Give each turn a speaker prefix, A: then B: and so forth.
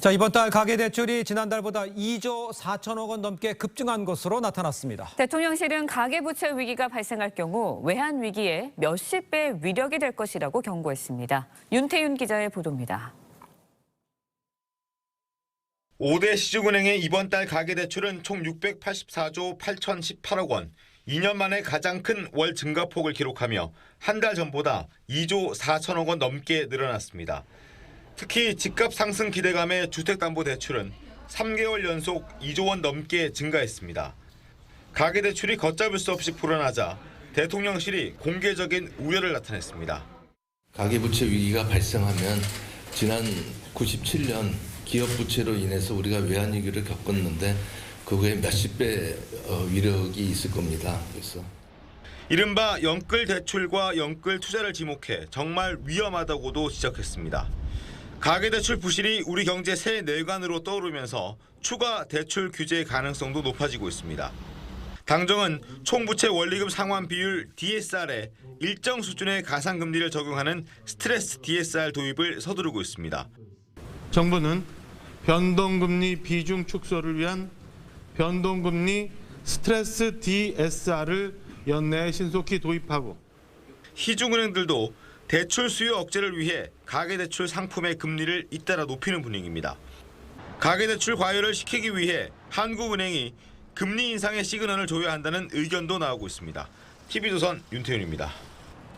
A: 자, 이번 달 가계 대출이 지난달보다 2조 4천억 원 넘게 급증한 것으로 나타났습니다.
B: 대통령실은 가계 부채 위기가 발생할 경우 외환 위기에 몇십 배 위력이 될 것이라고 경고했습니다. 윤태윤 기자의 보도입니다.
C: 5대 시중은행의 이번 달 가계 대출은 총 684조 8,018억 원, 2년 만에 가장 큰 월 증가폭을 기록하며 한 달 전보다 2조 4천억 원 넘게 늘어났습니다. 특히 집값 상승 기대감에 주택담보대출은 3개월 연속 2조 원 넘게 증가했습니다. 가계대출이 걷잡을 수 없이 불어나자 대통령실이 공개적인 우려를 나타냈습니다.
D: 가계부채 위기가 발생하면 지난 97년 기업 부채로 인해서 우리가 외환위기를 겪었는데 그거에 몇십 배 어, 위력이 있을 겁니다. 그래서
C: 이른바 영끌 대출과 영끌 투자를 지목해 정말 위험하다고도 지적했습니다. 가계대출 부실이 우리 경제 새 뇌관으로 떠오르면서 추가 대출 규제 가능성도 높아지고 있습니다. 당정은 총부채 원리금 상환 비율 DSR에 일정 수준의 가상금리를 적용하는 스트레스 DSR 도입을 서두르고 있습니다.
E: 정부는 변동금리 비중 축소를 위한 변동금리 스트레스 DSR을 연내에 신속히 도입하고
C: 시중은행들도 대출 수요 억제를 위해 가계대출 상품의 금리를 잇따라 높이는 분위기입니다. 가계대출 과열을 시키기 위해 한국은행이 금리 인상의 시그널을 줘야 한다는 의견도 나오고 있습니다. TV조선 윤태윤입니다.